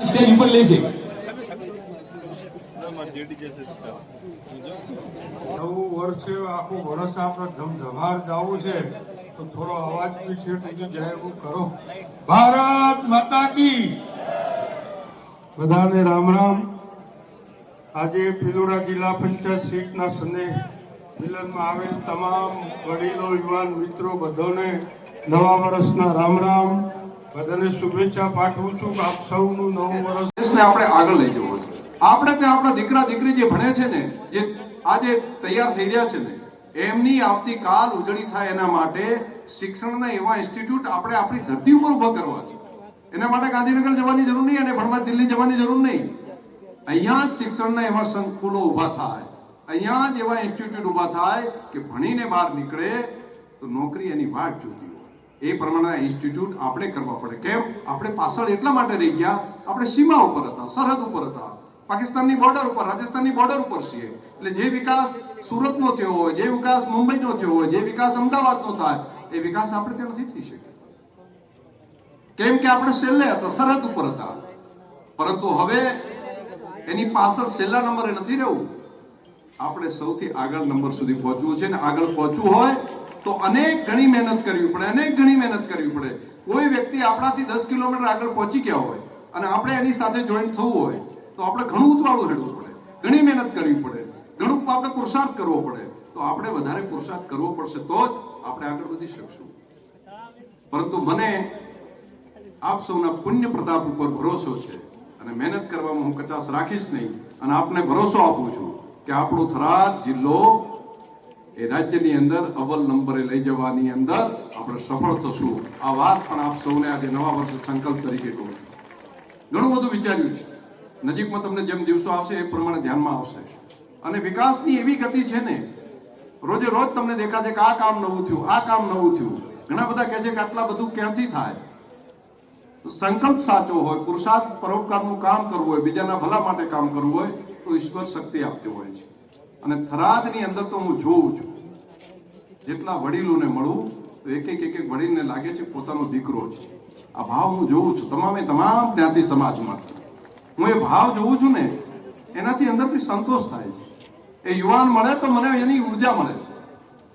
Stage ઉપર લે છે. નવું વર્ષ આખું વર્ષ આપણે ધમધમાર જવું છે. તો થોડો અવાજ બી જાય એવું કરો. ભારત માતા કી! બધાને રામ રામ. આજે પિલોડા જિલ્લા પંચાયત સીટના સંદેશ મિલનમાં આવેલ તમામ વડીલો, યુવાન મિત્રો, બધાને નવા વર્ષના રામ રામ. બધાને શુભેચ્છા પાઠવું છું આપ સૌનું નવું વર્ષ દેશને આપણે આગળ લઈ જવો છે. આપણે ત્યાં આપણા દીકરા દીકરી જે ભણે છે ને જે આજે તૈયાર થઈ રહ્યા છે ને એમની આવતીકાલ ઉજળી થાય એના માટે શિક્ષણના એવા ઇન્સ્ટિટ્યૂટ આપણે આપણી ધરતી ઉપર ઊભા કરવા છે. એના માટે ગાંધીનગર જવાની જરૂર નહીં અને ભણવા દિલ્હી જવાની જરૂર નહીં. અહીંયા જ શિક્ષણના એવા સંકુલો ઊભા થાય. અહીંયા જ એવા ઇન્સ્ટિટ્યૂટ ઊભા થાય કે ભણીને બહાર નીકળે તો નોકરી એની વાટ જોતી એ પ્રમાણેના ઇન્સ્ટિટ્યૂટ આપણે કરવા પડે. કેમ? આપણે પાછળ એટલા માટે રહી ગયા, આપણે સીમા ઉપર હતા, સરહદ ઉપર હતા. પાકિસ્તાનની બોર્ડર ઉપર, રાજસ્થાનની બોર્ડર ઉપર છીએ. એટલે જે વિકાસ સુરતનો થયો હોય, જે વિકાસ મુંબઈનો થયો હોય, જે વિકાસ અમદાવાદનો થાય, એ વિકાસ આપણે ત્યાં નથી થઈ શકે. કેમ કે આપણે છેલ્લે હતા, સરહદ ઉપર હતા. પરંતુ હવે એની પાછળ છેલ્લા નંબરે નથી રહેવું. આપણે સૌથી આગળ નંબર સુધી પહોંચવું છે ને આગળ પહોંચવું હોય તો અનેક ઘણી મહેનત કરવી પડે, અનેક ઘણી મહેનત કરવી પડે. કોઈ વ્યક્તિ આપણાથી દસ કિલોમીટર આગળ પહોંચી ગયા હોય અને આપણે એની સાથે જોઈન્ટ થવું હોય તો આપણે ઘણું ઉતવાળું હેડવું પડે, ઘણી મહેનત કરવી પડે, ઘણું આપણે પુરુષાર્થ કરવો પડે. તો આપણે વધારે પુરુષાર્થ કરવો પડશે તો જ આપણે આગળ વધી શકશું. પરંતુ મને આપ સૌના પુણ્ય પ્રતાપ ઉપર ભરોસો છે અને મહેનત કરવામાં હું કચાશ રાખીશ નહીં અને આપને ભરોસો આપું છું. કે આપણો થરાદ જિલ્લો એ રાજ્યની અંદર અવ્વલ નંબરે લઈ જવાની અંદર આપણે સફળ થશું. આ વાત પણ આપ સૌને આજે નવા વર્ષે સંકલ્પ તરીકે કહું ઘણું બધું વિચાર્યું છે. નજીકમાં તમને જેમ દિવસો આવશે એ પ્રમાણે ધ્યાનમાં આવશે. અને વિકાસની એવી ગતિ છે ને, રોજે રોજ તમને દેખાશે કે આ કામ નવું થયું, આ કામ નવું થયું. ઘણા બધા કહે છે કે આટલા બધું ક્યાંથી થાય? સંકલ્પ સાચો હોય, પુરુષાર્થ પરોપકારનું કામ કરવું હોય, બીજાના ભલા માટે કામ કરવું હોય, તો ઈશ્વર શક્તિ આપતો હોય છે. અને થરાદની અંદર તો હું જોઉં છું. જેટલા વડીલોને મળું, તો એક એક એક એક વડીલને લાગે છે પોતાનો દીકરો છે. આ ભાવ હું જોઉં છું. તમામે તમામ જ્ઞાતિ સમાજમાંથી. હું એ ભાવ જોઉં છું ને, એનાથી અંદરથી સંતોષ થાય છે. એ યુવાન મળે તો મને એની ઊર્જા મળે છે.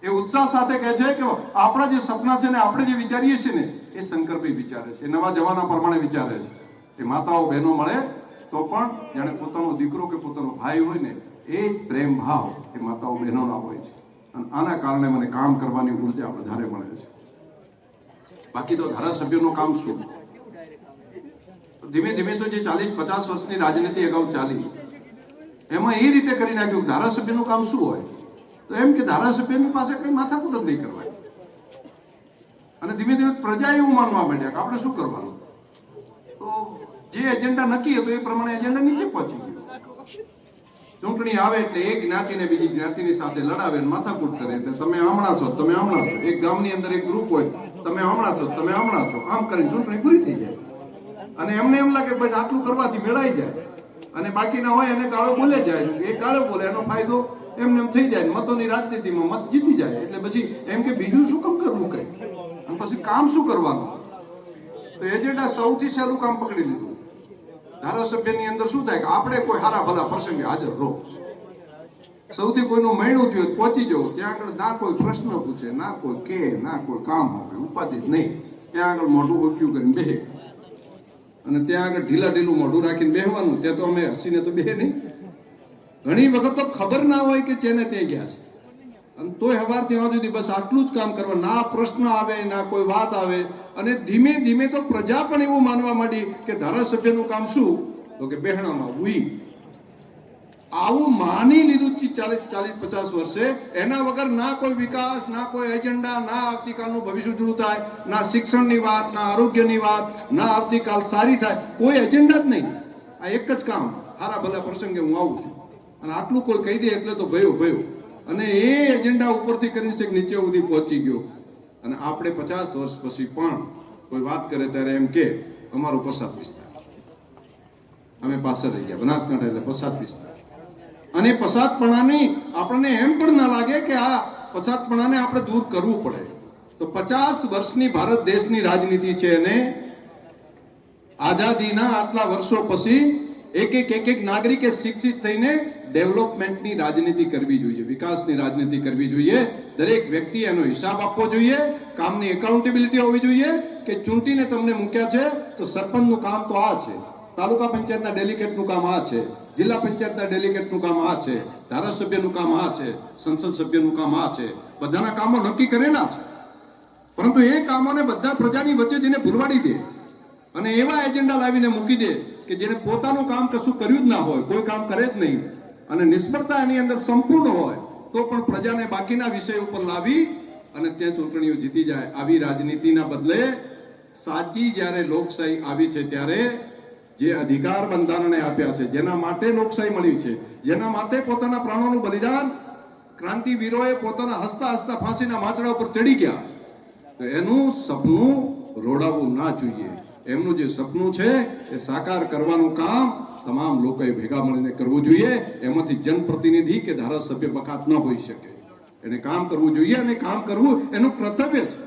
એ ઉત્સાહ સાથે કહે છે કે આપણા જે સપના છે ને આપણે જે વિચારીએ છીએ ને, એ શંકરભાઈ વિચારે છે. એ નવા જમાના પ્રમાણે વિચારે છે. એ માતાઓ, બહેનો મળે તો પણ જાણે પોતાનો દીકરો કે પોતાનો ભાઈ હોય ને, એ જ પ્રેમ ભાવ એ માતાઓ, બહેનોના હોય છે. અને આના કારણે મને કામ કરવાની ઊર્જા વધારે મળે છે. બાકી તો ધારાસભ્યનું કામ શું? ધીમે ધીમે તો જે ચાલીસ, પચાસ વર્ષની રાજનીતિ અગાઉ ચાલી, એમાં એ રીતે કરી નાખ્યું ધારાસભ્યનું કામ શું હોય? તો એમ કે ધારાસભ્યની પાસે કઈ માથાકૂટ નહીં કરવાની અને ધીમે ધીમે પ્રજા એવું માનવા માંડ્યા કે આપણે શું કરવાનું? તો જે એજન્ડા નક્કી હતો એ પ્રમાણે એજન્ડા નીચે પહોંચી ગયો. ચૂંટણી આવે એટલે એક જ્ઞાતિને બીજી જ્ઞાતિની સાથે લડાવે માથાકૂટ કરે એટલે તમે હમણાં છો, તમે હમણાં છો. એક ગામની અંદર એક ગ્રુપ હોય, તમે હમણાં છો, તમે હમણાં છો. આમ કરીને ચૂંટણી પૂરી થઈ જાય. અને એમને એમ લાગે ભાઈ આટલું કરવાથી મેળાઈ જાય. અને બાકીના હોય એને કાળો બોલે જાય. એ કાળો બોલે, એનો ફાયદો એમને એમ થઈ જાય મતોની રાજનીતિમાં મત જીતી જાય એટલે પછી એમ કે બીજું શું કામ કરવું કઈ અને પછી કામ શું કરવાનું? તો એજન્ડા સૌથી સહેલું કામ પકડી લીધું. ધારાસભ્યની અંદર શું થાય કે આપણે કોઈ હારા ભલા પ્રસંગે હાજર રહો. સૌથી કોઈનું મૈણું થયું પહોંચી જવું ત્યાં આગળ ના કોઈ પ્રશ્ન પૂછે, ના કોઈ કે, ના કોઈ કામ આપે ઉપાધિ નહીં. ત્યાં આગળ મોઢું ઓક્યું કરીને બેહે અને ત્યાં આગળ ઢીલા ઢીલું મોઢું રાખીને બેહવાનું. ત્યાં તો અમે હસીને તો બેહે નહીં. ઘણી વખત તો ખબર ના હોય કે જેને ત્યાં ગયા છે. અને તોય હવાર ત્યાં સુધી બસ આટલું જ કામ કરવા, ના પ્રશ્ન આવે, ના કોઈ વાત આવે. અને ધીમે ધીમે તો પ્રજા પણ એવું માનવા માંડી કે ધારાસભ્યનું કામ શું? તો કે બહેણામાં ઉઈ આવું માની લીધું ચાલીસ ચાલીસ, પચાસ વર્ષે. એના વગર ના કોઈ વિકાસ, ના કોઈ એજન્ડા, ના આવતીકાલનું ભવિષ્ય ઉજળું થાય, ના શિક્ષણની વાત, ના આરોગ્યની વાત, ના આવતીકાલ સારી થાય. કોઈ એજન્ડા જ નહીં. આ એક જ કામ. હારા ભલા પ્રસંગે હું આવું છું. અને આટલું કોઈ કહી દે એટલે તો ભયો ભયો. અને એ એજન્ડા ઉપરથી કરી છે નીચે સુધી પહોંચી ગયો. અને આપણે પચાસ વર્ષ પછી પણ કોઈ વાત કરે ત્યારે એમ કે, અમારો પસાદ વિસ્તાર. અમે પાછળ રહી ગયા, બનાસકાંઠા એટલે પસાદ વિસ્તાર. અને પસાદપણાની આપણને એમ પણ ના લાગે કે આ પસાદપણાને આપણે દૂર કરવું પડે. તો પચાસ વર્ષની ભારત દેશની રાજનીતિ છે અને આઝાદીના આટલા વર્ષો પછી એક એક એક એક નાગરિકે શિક્ષિત થઈને ડેવલપમેન્ટની રાજનીતિ કરવી જોઈએ, વિકાસની રાજનીતિ કરવી જોઈએ. દરેક વ્યક્તિ એનો હિસાબ આપવો જોઈએ, કામની એકાઉન્ટેબિલિટી હોવી જોઈએ કે ચૂંટીને તમને મૂક્યા છે તો સરપંચનું કામ તો આ છે, તાલુકા પંચાયતના ડેલિગેટનું કામ આ છે, જિલ્લા પંચાયતના ડેલિગેટનું કામ આ છે, ધારાસભ્યનું કામ આ છે, સંસદ સભ્યનું કામ આ છે, બધાના કામો નક્કી કરેલા છે. પરંતુ એ કામોને બધા પ્રજાની વચ્ચે જઈને ભૂલવાડી દે અને એવા એજન્ડા લાવીને મૂકી દે કે જેને પોતાનું કામ કશું કર્યું જ ના હોય, કોઈ કામ કરે જ નહીં. અને નિષ્ફળતા એની અંદર સંપૂર્ણ હોય, તો પણ પ્રજાને બાકીના વિષય ઉપર લાવી અને ત્યાં ચૂંટણીઓ જીતી જાય. આવી રાજનીતિના બદલે સાચી જ્યારે લોકશાહી આવી છે ત્યારે જે અધિકાર બંધારણે આપ્યા છે, જેના માટે લોકશાહી મળી છે, જેના માટે પોતાના પ્રાણોનું બલિદાન ક્રાંતિવીરોએ પોતાના હસતા હસતા ફાંસીના માચડા ઉપર ચડી ગયા. તો એનું સપનું રોડાવવું ના જોઈએ. એમનું જે સપનું છે એ સાકાર કરવાનું કામ તમામ લોકોએ ભેગા મળીને કરવું જોઈએ. એમાંથી જનપ્રતિનિધિ કે ધારાસભ્ય બકાત ન હોઈ શકે. એને કામ કરવું જોઈએ અને કામ કરવું એનું કર્તવ્ય છે.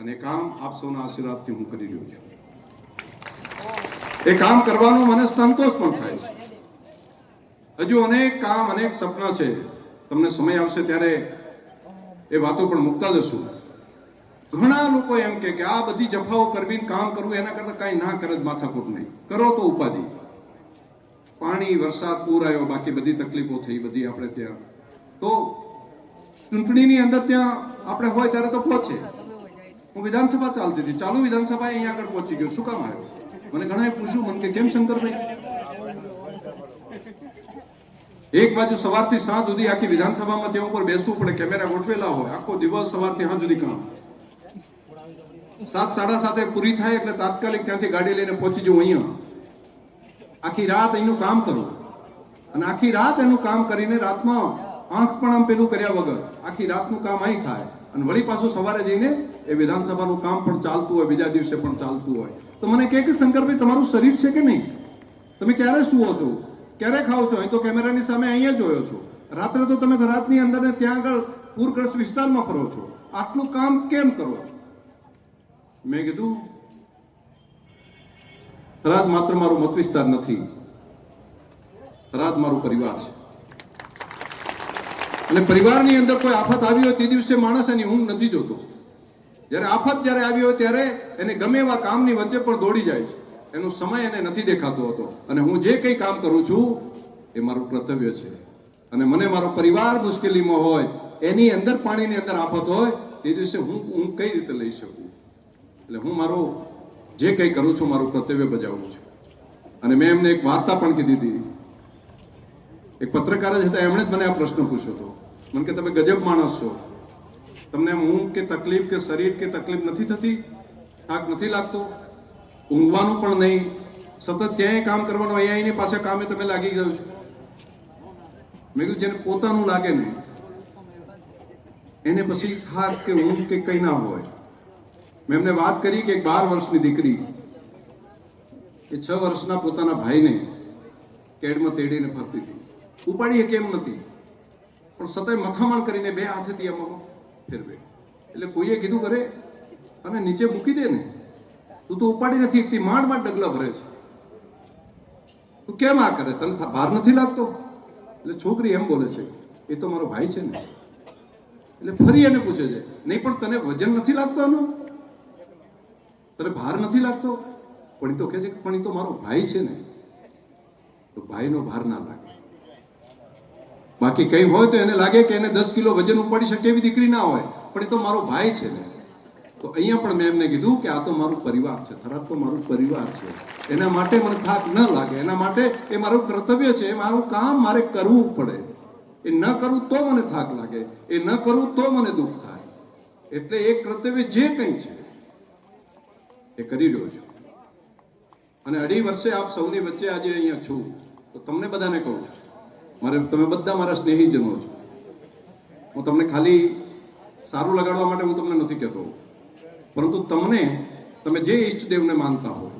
અને કામ આપ સૌના આશીર્વાદથી હું કરી રહ્યો છું. એ કામ કરવાનો મને સંતોષ પણ થાય છે. હજુ અનેક કામ, અનેક સપના છે. તમને સમય આવશે ત્યારે એ વાતો પણ મૂકતા જશું. ઘણા લોકો એમ કે આ બધી જફાઓ કરવી કામ કરવું એના કરતા કઈ ના કરે માથાકૂટ નહીં. કરો તો ઉપાધિ. પાણી, વરસાદ, પૂર આવ્યો, બાકી બધી તકલીફો થઈ, બધી આપણે ત્યાં. તો ચૂંટણીની અંદર ત્યાં આપણે હોય ત્યારે તો પહોંચે. હું વિધાનસભા ચાલતી હતી. ચાલુ વિધાનસભા અહીંયા આગળ પહોંચી ગયો. શું કામ આવ્યો? મને ઘણાએ પૂછ્યું, મને કે કેમ શંકરભાઈ? એક બાજુ સવારથી સાંજ સુધી આખી વિધાનસભામાં ત્યાં ઉપર બેસવું પડે, કેમેરા ગોઠવેલા હોય. આખો દિવસ સવારથી સાંજ સુધી કામ. સાત સાડા સાતે પૂરી થાય એટલે તાત્કાલિક ત્યાંથી ગાડી લઈને પહોંચી જવું અહીંયા. આખી રાત અહીંનું કામ કરું. અને આખી રાત એનું કામ કરીને રાતમાં આંખ પણ આમ પેલું કર્યા વગર આખી રાતનું કામ અહીં થાય. અને વળી પાછું સવારે જઈને એ વિધાનસભાનું કામ પણ ચાલતું હોય, બીજા દિવસે પણ ચાલતું હોય. તો મને કહે કે, શંકરભાઈ, તમારું શરીર છે કે નહીં? તમે ક્યારે સુવો છો? ક્યારે ખાઓ છો? અહીં તો કેમેરાની સામે અહીંયા જોયો છો. રાત્રે તો તમે રાતની અંદર ત્યાં આગળ પૂરગ્રસ્ત વિસ્તારમાં ફરો છો. આટલું કામ કેમ કરો છો? મેં કીધું થરાદ માત્ર મારો મત વિસ્તાર નથી. થરાદ મારો પરિવાર છે. અને પરિવારની અંદર કોઈ આફત આવી હોય તે દિવસે માણસ એની ઊંઘ નથી જોતો. જ્યારે આફત જ્યારે આવી હોય ત્યારે એને ગમે એવા કામની વચ્ચે પણ દોડી જાય છે. એનો સમય એને નથી દેખાતો હતો. અને હું જે કંઈ કામ કરું છું, એ મારું કર્તવ્ય છે. અને મને મારો પરિવાર મુશ્કેલીમાં હોય, એની અંદર પાણીની અંદર આફત હોય, તે દિવસે હું હું કઈ રીતે લઈ શકું? એટલે હું મારું જે કંઈ કરું છું, મારું કર્તવ્ય બજાવું છું. અને મેં એમને એક વાર્તા પણ કીધી હતી. એક પત્રકાર જ હતા, એમણે જ મને આ પ્રશ્ન પૂછ્યો હતો. મને કે, તમે ગજબ માણસ છો. તમને હું કે તકલીફ કે શરીર કે તકલીફ નથી થતી? થાક નથી લાગતો? ઊંઘવાનું પણ નહીં. સતત ત્યાંય કામ કરવાનું, અહીંયા એની પાછા કામે તમે લાગી ગયો છો. મેં કીધું, જેને પોતાનું લાગે ને એને પછી થાક કે ઊંઘ કે કંઈ ના હોય મેં એમને વાત કરી કે એક બાર વર્ષની દીકરી એ છ વર્ષના પોતાના ભાઈને કેડમાં તેડીને ફરતી હતી. ઉપાડી કેમ નથી? પણ સતત મથામણ કરીને બે હાથેથી અમારો ફેરવે. એટલે કોઈએ કીધું કરે અને નીચે મૂકી દે ને. તું તો ઉપાડી નથી એકથી માંડ માંડ ડગલા ભરે છે. તું કેમ આ કરે? તને ભાર નથી લાગતો? એટલે છોકરી એમ બોલે છે, એ તો મારો ભાઈ છે ને. એટલે ફરી એને પૂછે છે, નહીં, પણ તને વજન નથી લાગતો આનો? તને ભાર નથી લાગતો? પણ એ તો કહે છે કે પણ એ તો મારો ભાઈ છે ને. તો ભાઈનો ભાર ના લાગે. બાકી કઈ હોય તો એને લાગે કે એને દસ કિલો વજન ઉપાડી શકે એવી દીકરી ના હોય. પણ એ તો મારો ભાઈ છે ને. તો અહીંયા પણ મેં એમને કીધું કે આ તો મારું પરિવાર છે. થરાદ તો મારું પરિવાર છે. એના માટે મને થાક ન લાગે. એના માટે એ મારું કર્તવ્ય છે. એ મારું કામ મારે કરવું પડે. એ ન કરવું તો મને થાક લાગે. એ ન કરવું તો મને દુઃખ થાય. એટલે એ કર્તવ્ય જે કંઈ છે એ કરી રહ્યો છું. અને અઢી વર્ષે આપ સૌની વચ્ચે આજે અહીંયા છું. તો તમને બધાને કહું છું. મારે, તમે બધા મારા સ્નેહીજનો છો. હું તમને ખાલી સારું લગાડવા માટે હું તમને નથી કહેતો. પરંતુ તમને, તમે જે ઈષ્ટદેવને માનતા હો,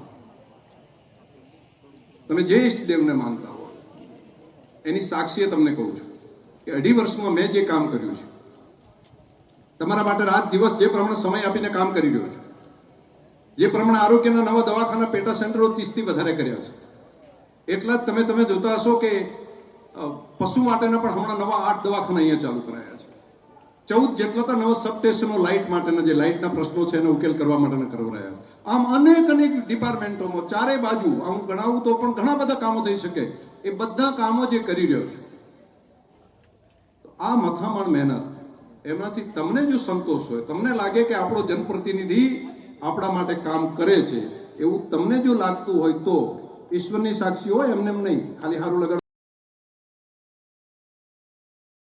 તમે જે ઈષ્ટદેવને માનતા હો, એની સાક્ષીએ તમને કહું છું કે અઢી વર્ષમાં મેં જે કામ કર્યું છે, તમારા માટે રાત દિવસ જે પ્રમાણે સમય આપીને કામ કરી રહ્યો છું જે પ્રમાણે આરોગ્યના નવા દવાખાના પેટા સેન્ટરો ત્રીસથી વધારે કર્યા છે. એટલા જ તમે તમે જોતા હશો કે પશુ માટેના પણ હમણાં નવા આઠ દવાખાના અહીંયા ચાલુ કરાયા છે. ચૌદ જેટલા તો નવા સબસ્ટેશનો લાઇટ માટેના જે લાઇટના પ્રશ્નો છે એને ઉકેલ કરવા માટેના કરવરાયા આમ અનેક અનેક ડિપાર્ટમેન્ટોમાં ચારે બાજુ, આમ ગણાવું તો પણ ઘણા બધા કામો થઈ શકે, એ બધા કામો જે કરી રહ્યો છે. આ મથામણ મહેનત, એમાંથી તમને જો સંતોષ હોય, તમને લાગે કે આપણો જનપ્રતિનિધિ આપણા માટે કામ કરે છે, એવું તમને જો લાગતું હોય તો ઈશ્વરની સાક્ષી હોય એમને એમ નહીં. ખાલી સારું લગાડ.